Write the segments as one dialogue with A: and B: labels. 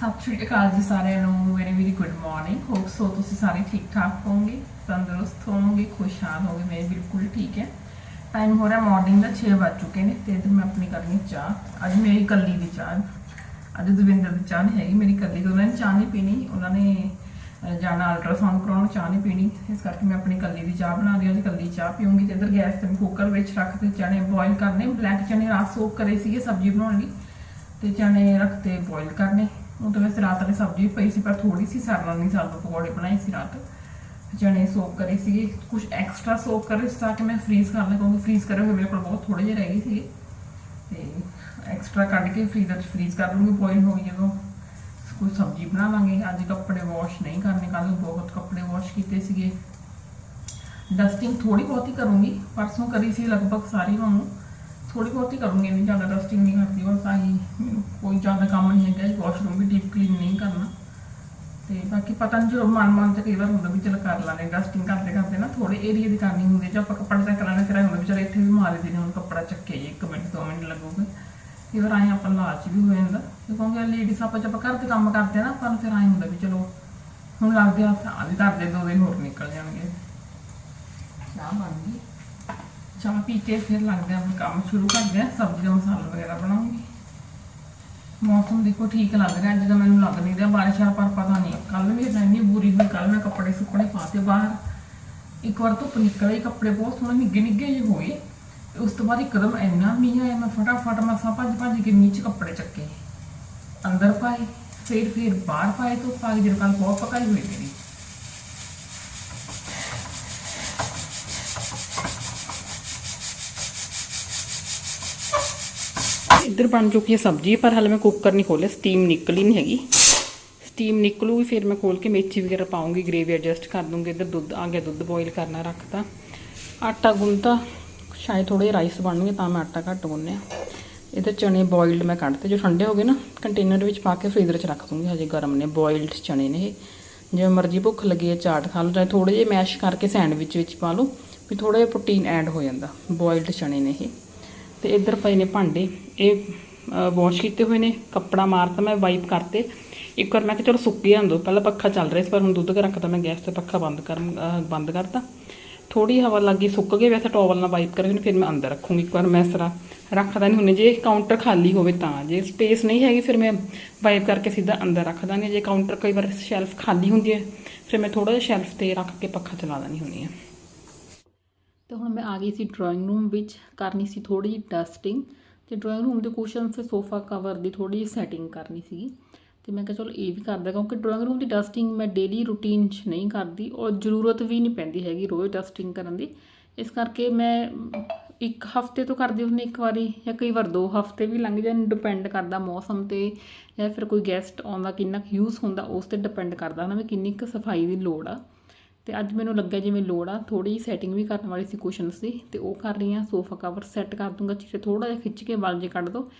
A: ਸਤਿ ਸ਼੍ਰੀ ਅਕਾਲ ਜੀ ਸਾਰਿਆਂ ਨੂੰ very very good morning hope so ਤੁਸੀਂ ਸਾਰੇ ਠੀਕ ਠਾਕ ਹੋਵੋਗੇ, ਤੰਦਰੁਸਤ ਹੋਵੋਗੇ, ਖੁਸ਼ਹਾਲ ਹੋਵੋਗੇ, ਮੈਂ ਬਿਲਕੁਲ ਠੀਕ ਹੈ। ਟਾਈਮ ਹੋ ਰਿਹਾ ਮਾਰਨਿੰਗ ਦਾ 6 ਵੱਜ ਚੁੱਕੇ ਨੇ ਤੇ ਇੱਧਰ ਮੈਂ ਆਪਣੀ ਕਰਨੀ ਚਾਹ। ਅੱਜ ਮੇਰੀ ਕੱਲੀ ਦੀ ਚਾਹ ਅੱਜ ਦਵਿੰਦਰ ਦੀ ਚਾਹ ਨਹੀਂ ਹੈਗੀ, ਮੇਰੀ ਕੱਲੀ ਦੀ। ਉਹਨਾਂ ਨੇ ਚਾਹ ਨਹੀਂ ਪੀਣੀ, ਉਹਨਾਂ ਨੇ ਜਾਣਾ ਅਲਟਰਾਸਾਊਂਡ ਕਰਾਉਣ, ਚਾਹ ਨਹੀਂ ਪੀਣੀ। ਇਸ ਕਰਕੇ ਮੈਂ ਆਪਣੀ ਕੱਲੀ ਦੀ ਚਾਹ ਬਣਾ ਰਹੀ ਹਾਂ ਤੇ ਕੱਲੀ ਚਾਹ ਪੀਉਂਗੀ ਤੇ ਇੱਧਰ ਗੈਸ ਤੇ ਮੈਂ ਕੁੱਕਰ ਵਿੱਚ ਰੱਖ ਕੇ ਚਣੇ ਬੋਇਲ ਕਰਨੇ। ਬਲੈਕ ਚਣੇ ਰਾਤ ਸੋਕ ਕਰੇ ਸੀਗੇ ਸਬਜ਼ੀ ਬਣਾਉਣ ਲਈ ਤੇ ਚਨੇ ਰੱਖਤੇ ਬੋਇਲ ਕਰਨੇ। ਉਹ ਤਾਂ ਵੈਸੇ ਰਾਤ ਵਾਲੀ ਸਬਜ਼ੀ ਵੀ ਪਈ ਸੀ, ਪਰ ਥੋੜੀ ਸੀ ਸਰਨਾ ਨਹੀਂ ਸਾਨੂੰ ਪਕੌੜੇ ਬਣਾਏ ਸੀ ਰਾਤ। ਚਨੇ ਸੋਕ ਕਰੇ ਸੀਗੇ ਕੁਝ ਐਕਸਟਰਾ ਸੋਕ ਕਰੇ ਸੀ ਤਾਂ ਕਿ ਮੈਂ ਫ੍ਰੀਜ਼ ਕਰ ਲਾਂ ਕਿਉਂਕਿ ਫ੍ਰੀਜ਼ ਕਰੇ ਹੋਏ ਮੇਰੇ ਕੋਲ ਬਹੁਤ ਥੋੜੇ ਜਿਹੇ ਰਹਿ ਗਏ ਸੀਗੇ। ਤੇ ਐਕਸਟਰਾ ਕੱਢ ਕੇ ਫ੍ਰੀਜ਼ਰ 'ਚ ਫ੍ਰੀਜ਼ ਕਰ ਲੂੰਗੀ ਬੋਇਲ ਹੋ ਗਈ ਜਦੋਂ ਕੋਈ ਸਬਜ਼ੀ ਬਣਾ ਲਾਂਗੇ। ਅੱਜ ਕੱਪੜੇ ਵਾਸ਼ ਨਹੀਂ ਕਰਨੇ ਕੱਲ ਬਹੁਤ ਕੱਪੜੇ ਵਾਸ਼ ਕੀਤੇ ਸੀਗੇ। ਡਸਟਿੰਗ ਥੋੜੀ ਬਹੁਤੀ ਥੋੜੀ ਬਹੁਤੀ ਕਰੂੰਗੀ ਨਹੀਂ ਜ਼ਿਆਦਾ ਡਸਟਿੰਗ ਨਹੀਂ ਕਰਦੀ, ਬਸ ਆਹੀ ਮੈਨੂੰ ਕੋਈ ਜ਼ਿਆਦਾ ਕੰਮ ਨਹੀਂ ਹੈਗਾ ਵਾਸ਼ਰੂਮ ਵੀ ਡੀਪ ਕਲੀਨ ਨਹੀਂ ਕਰਨਾ। ਤੇ ਬਾਕੀ ਪਤਾ ਨਹੀਂ ਜੋ ਮਨ ਮਨ ਚ ਕਈ ਵਾਰ ਹੁੰਦਾ ਵੀ ਚਲ ਕਰ ਲਾਂਗੇ ਡਸਟਿੰਗ ਕਰਦੇ ਕਰਦੇ ਨਾ ਥੋੜੇ ਏਰੀਆ ਦੀ ਕਰਨੀ ਹੁੰਦੀ ਜੇ ਆਪਾਂ ਕੱਪੜਾ ਚੱਕ ਲਾਂਗੇ ਫਿਰ ਐਂ ਹੁੰਦਾ ਵੀ ਚਲ ਇੱਥੇ ਵੀ ਮਾਰੇ ਦੇ ਨੇ ਹੁਣ ਕੱਪੜਾ ਚੱਕੇ ਜੀ 1 ਮਿੰਟ 2 ਮਿੰਟ ਲੱਗੂਗੇ। ਕਈ ਵਾਰ ਆਏ ਆਪਾਂ ਲਾਲਚ ਵੀ ਹੋ ਜਾਂਦਾ ਕਿਉਂਕਿ ਲੇਡੀਜ਼ ਆਪਾਂ ਜਦ ਆਪਾਂ ਘਰ ਦੇ ਕੰਮ ਕਰਦੇ ਆ ਨਾ, ਆਪਾਂ ਨੂੰ ਫਿਰ ਆਏ ਹੁੰਦਾ ਵੀ ਚਲੋ ਹੁਣ ਲੱਗਦੇ ਆ ਆ ਵੀ ਕਰਦੇ ਦੋ ਦਿਨ ਹੋਰ ਨਿਕਲ ਜਾਣਗੇ। ਚਾਹ ਬਣ ਗਈ। ਚਾਹ ਪੀ ਕੇ ਫਿਰ ਲੱਗਦੇ ਆ ਕੰਮ ਸ਼ੁਰੂ ਕਰਦੇ ਆ ਸਬਜ਼ੀ ਦਾ ਮਸਾਲਾ ਵਗੈਰਾ ਬਣਾਉਂਗੀ। ਮੌਸਮ ਦੇਖੋ ਠੀਕ ਲੱਗ ਰਿਹਾ, ਅੱਜ ਤਾਂ ਮੈਨੂੰ ਲੱਗ ਨਹੀਂ ਰਿਹਾ ਬਾਰਿਸ਼ ਆ ਪਰ ਪਤਾ ਨਹੀਂ ਕੱਲ ਵੀ ਇਦਾਂ ਇੰਨੀ ਬੁਰੀ ਹੋਈ ਕੱਲ ਮੈਂ ਕੱਪੜੇ ਸੁੱਕਣੇ ਪਾਤੇ ਬਾਹਰ। ਇੱਕ ਵਾਰ ਧੁੱਪ ਨਿਕਲ ਨਿਕਲੇ ਕੱਪੜੇ ਬਹੁਤ ਸੋਹਣੇ ਨਿੱਗੇ ਨਿੱਗੇ ਜਿਹੇ ਹੋਏ, ਤੇ ਉਸ ਤੋਂ ਬਾਅਦ ਇੱਕਦਮ ਇੰਨਾ ਮੀਂਹ ਆਇਆ, ਮੈਂ ਫਟਾਫਟ ਮਸਾ ਭੱਜ ਭੱਜ ਕੇ 'ਚ ਕੱਪੜੇ ਚੱਕੇ। ਅੰਦਰ ਪਾਏ ਫਿਰ ਫਿਰ ਬਾਹਰ ਪਾਏ ਤੋਂ ਪਾ ਕੇ ਕੱਲ ਬਹੁਤ ਪਕਾਈ ਹੋਈ ਮੇਰੀ। ਇੱਧਰ ਬਣ ਚੁੱਕੀ ਹੈ ਸਬਜ਼ੀ, ਪਰ ਹਾਲੇ ਮੈਂ ਕੁੱਕਰ ਨਹੀਂ ਖੋਲਿਆ ਸਟੀਮ ਨਿਕਲੀ ਨਹੀਂ ਹੈਗੀ। ਸਟੀਮ ਨਿਕਲੂਗੀ, ਫਿਰ ਮੈਂ ਖੋਲ ਕੇ ਮੇਥੀ ਵਗੈਰਾ ਪਾਉਂਗੀ ਗ੍ਰੇਵੀ ਐਡਜਸਟ ਕਰ ਦੂੰਗੀ ਇੱਧਰ ਦੁੱਧ ਆ ਗਿਆ ਦੁੱਧ ਬੋਇਲ ਕਰਨਾ ਰੱਖਤਾ। ਆਟਾ ਗੁੰਨਤਾ, ਸ਼ਾਇਦ ਥੋੜੇ ਰਾਈਸ ਬਣਨਗੇ, ਤਾਂ ਮੈਂ ਆਟਾ ਘੱਟ ਗੁੰਨਿਆ। ਇਹਦੇ ਚਣੇ ਬੋਇਲਡ ਮੈਂ ਕੱਢਤੇ, ਜੋ ਠੰਡੇ ਹੋ ਗਏ ਨਾ ਕੰਟੇਨਰ ਵਿੱਚ ਪਾ ਕੇ ਫ੍ਰੀਜ਼ਰ 'ਚ ਰੱਖ ਦੂੰਗੀ, ਹਜੇ ਗਰਮ ਨੇ ਬੋਇਲਡ ਚਣੇ ਨੇ ਇਹ। ਜਿਵੇਂ ਮਰਜ਼ੀ ਭੁੱਖ ਲੱਗੀ ਹੈ, ਚਾਟ ਖਾ ਲਓ, ਚਾਹੇ ਥੋੜੇ ਜਿਹੇ ਮੈਸ਼ ਕਰਕੇ ਸੈਂਡਵਿਚ ਵਿੱਚ ਪਾ ਲਓ, ਵੀ ਥੋੜਾ ਜਿਹਾ ਪ੍ਰੋਟੀਨ ਐਡ ਹੋ ਜਾਂਦਾ ਬੋਇਲਡ ਚਣੇ ਨੇ ਇਹ। ਤੇ ਇੱਧਰ ਪਏ ਨੇ ਭਾਂਡੇ। ਇਹ ਵਾਸ਼ ਕੀਤੇ ਹੋਏ ਨੇ, ਕੱਪੜਾ ਮਾਰਤਾ ਮੈਂ ਵਾਈਪ ਕਰਤੇ। ਇੱਕ ਵਾਰ ਮੈਂ ਕਿਹਾ, ਚਲੋ ਸੁੱਕ ਜਾਣ ਦੋ ਪਹਿਲਾਂ ਪੱਖਾ ਚੱਲ ਰਿਹਾ ਸੀ, ਪਰ ਹੁਣ ਦੁੱਧ ਰੱਖਤਾ ਮੈਂ, ਗੈਸ ਤੇ ਪੱਖਾ ਬੰਦ ਕਰ ਬੰਦ ਕਰਤਾ। ਥੋੜੀ ਹਵਾ ਲੱਗੀ, ਸੁੱਕ ਗਏ ਵੈਸੇ ਟੋਵਲ ਨਾਲ ਵਾਈਪ ਕਰਕੇ ਫਿਰ ਮੈਂ ਅੰਦਰ ਰੱਖੂੰਗੀ ਇੱਕ ਵਾਰ, ਮੈਂ ਇਸ ਤਰ੍ਹਾਂ ਰੱਖਦਾ ਨਹੀਂ ਹੁੰਨੇ ਜੇ ਕਾਊਂਟਰ ਖਾਲੀ ਹੋਵੇ ਤਾਂ, ਜੇ ਸਪੇਸ ਨਹੀਂ ਹੈਗੀ, ਫਿਰ ਮੈਂ ਵਾਈਪ ਕਰਕੇ ਸਿੱਧਾ ਅੰਦਰ ਰੱਖ ਦਾਂਗੀ ਜੇ ਕਾਊਂਟਰ ਕਈ ਵਾਰ ਸ਼ੈਲਫ ਖਾਲੀ ਹੁੰਦੀ ਹੈ, ਫਿਰ ਮੈਂ ਥੋੜਾ ਜਿਹਾ ਸ਼ੈਲਫ ਤੇ ਰੱਖ ਕੇ ਪੱਖਾ ਚਲਾ ਦਾਂਗੀ ਹੁੰਨੀ ਹੈ। ਤੇ ਹੁਣ ਮੈਂ ਆ ਗਈ ਸੀ ਡਰਾਇੰਗ ਰੂਮ ਵਿੱਚ, ਕਰਨੀ ਸੀ ਥੋੜੀ ਜਿਹੀ ਡਸਟਿੰਗ ਤੇ ਡਰਾਇੰਗ ਰੂਮ ਦੇ ਕੁਸ਼ਨਸ ਤੇ ਸੋਫਾ ਕਵਰ ਦੀ ਥੋੜੀ ਜਿਹੀ ਸੈਟਿੰਗ ਕਰਨੀ ਸੀਗੀ। ਤੇ ਮੈਂ ਕਿਹਾ ਚਲੋ ਇਹ ਵੀ ਕਰਦਾ, ਕਿਉਂਕਿ ਡਰਾਇੰਗ ਰੂਮ ਦੀ ਡਸਟਿੰਗ ਮੈਂ ਡੇਲੀ ਰੂਟੀਨ 'ਚ ਨਹੀਂ ਕਰਦੀ ਔਰ ਜ਼ਰੂਰਤ ਵੀ ਨਹੀਂ ਪੈਂਦੀ ਹੈਗੀ ਰੋਜ਼ ਡਸਟਿੰਗ ਕਰਨ ਦੀ। ਇਸ ਕਰਕੇ ਮੈਂ ਇੱਕ ਹਫ਼ਤੇ ਤੋਂ ਕਰਦੀ ਹੁੰਦੀ ਇੱਕ ਵਾਰੀ ਜਾਂ ਕਈ ਵਾਰ ਦੋ ਹਫ਼ਤੇ ਵੀ ਲੰਘ ਜਾਣ ਡਿਪੈਂਡ ਕਰਦਾ ਮੌਸਮ ਤੇ ਜਾਂ ਫਿਰ ਕੋਈ ਗੈਸਟ ਆਉਂਦਾ ਕਿੰਨਾ ਕੁ ਯੂਜ਼ ਹੁੰਦਾ, ਉਸ ਤੇ ਡਿਪੈਂਡ ਕਰਦਾ ਨਾ ਵੀ ਕਿੰਨੀ ਕੁ ਸਫ਼ਾਈ ਦੀ ਲੋੜ ਆ। ਤੇ ਅੱਜ ਮੈਨੂੰ ਲੱਗਿਆ ਜਿਵੇਂ ਲੋੜ ਆ ਥੋੜੀ ਸੈਟਿੰਗ ਵੀ ਕਰਨ ਵਾਲੀ ਸੀ ਕੁਸ਼ਨਸ ਦੀ, ਤੇ ਉਹ ਕਰ ਰਹੀ ਆ ਸੋਫਾ ਕਵਰ ਸੈੱਟ ਕਰ ਦੂੰਗਾ ਚੀਰੇ ਥੋੜਾ ਜਿਹਾ ਖਿੱਚ ਕੇ ਵਲ ਜੇ ਕੱਢ ਦੋ।